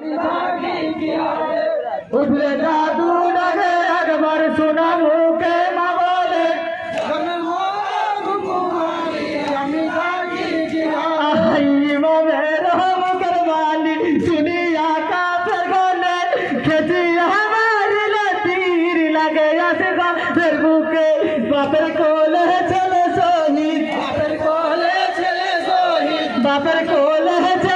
उठले जादू लगे सुनिया का सरगोले खेतिया हमारी तीर लगे या सिर्फ फिर बुके बापर कोले चले सोही बापर कोले चले सोही बापर कोले चले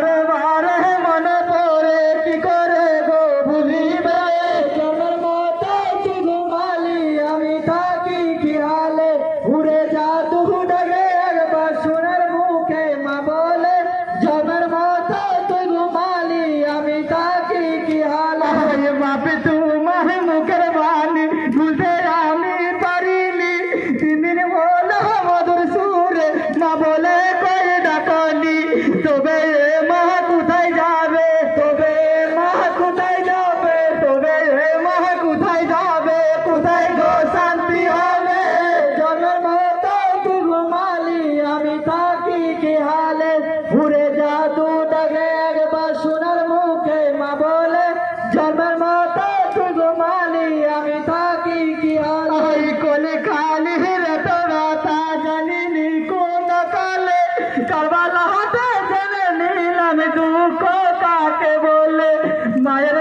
Mareva. মায়ের